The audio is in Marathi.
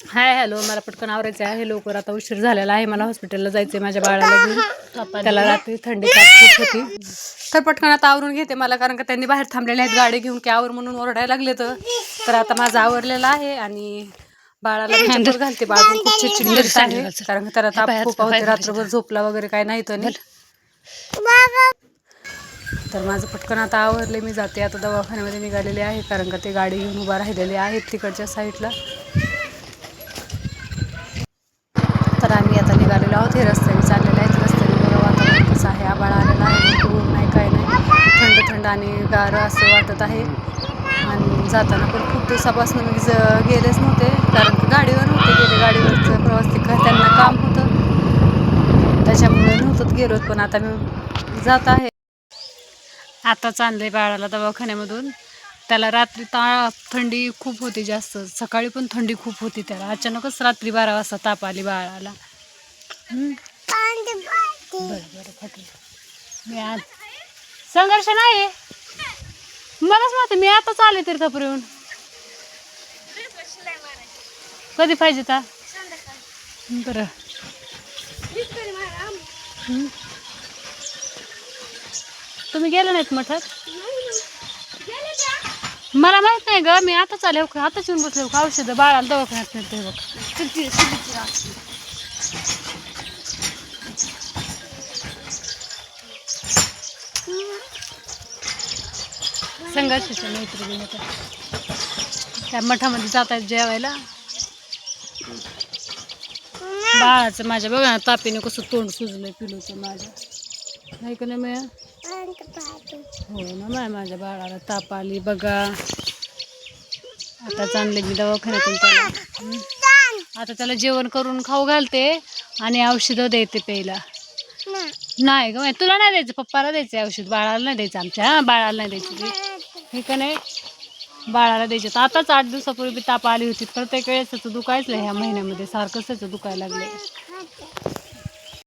Hi hello. मला पटकन आवरायचं आहे लवकर आता उशीर झालेला आहे. मला हॉस्पिटलला जायचं आहे माझ्या बाळाला घेऊन. त्याला रात्री थंडी खूप होती. तर पटकन आता आवरून घेते मला कारण का त्यांनी बाहेर थांबलेले आहेत गाडी घेऊन की आवर म्हणून ओरडायला लागले तर. आता माझं आवरलेलं आहे आणि बाळाला घालते. बाळ पण खूप चिडचिड करत आहे. कारण का त्याला ताप खूप होते रात्रभर झोपला वगैरे काय नाही तर. तर माझं पटकन आता आवरले. मी जाते. आता दवाखान्यामध्ये निघालेले आहे कारण का ते गाडी घेऊन उभा राहिलेले आहेत तिकडच्या साईडला तर आम्ही आता निघालेलो आहोत हे रस्त्याने चाललेले आहेत रस्त्याने बघा वातावरण कसं आहे आबाळ आलेलं आहे मोठं ऊन नाही काय नाही थंड आणि गार असं वाटत आहे. आणि जाताना पण खूप दिवसापासून मी ज- गेलेच नव्हते कारण की गाडीवर होते गेले. गाडीवरचं प्रवास ते त्यांना काम होतं. त्याच्यामुळे नव्हतं गेलो पण आता मी जात आहे. आता आणलंय बाळाला दवाखान्यामधून. त्याला रात्री ता थंडी खूप होती जास्त. सकाळी पण थंडी खूप होती त्याला. अचानकच रात्री बारा वाजता ताप आली बाळाला. बरं बरं मी आज संघर्ष नाही. मलाच माहिती मी आताच आले तरी येऊन कधी पाहिजे ता? बरं. तुम्ही गेले नाहीत मठात? मला माहीत नाही ग मी आताच आले हो आताच येऊन बसले. हो का औषधं बाळाला दवाखान्यात मिळते बघ. संघर्षाच्या मैत्रिणी त्या मठामध्ये जात आहेत जेवायला. बाळाचं माझ्या बघा ना तापीने कसं तोंड सुजलंय पिलूचं माझ्या. नाही का नाही मिळा हो ना माय माझ्या बाळाला ताप आली बघा. आता आणले मी दवाखान्यातून त्याला हं. आता त्याला जेवण करून खाऊ घालते आणि औषधं देते प्यायला. नाही ग तुला नाही द्यायचं पप्पाला द्यायचं औषध. बाळाला नाही द्यायचं आमच्या बाळाला नाही द्यायची हे का नाही? बाळाला द्यायचे. तर आताच आठ दिवसापूर्वी ताप आली होती. प्रत्येक वेळेस त्याचं दुखायचं ह्या महिन्यामध्ये. सारखंच त्याचं दुखायला लागलं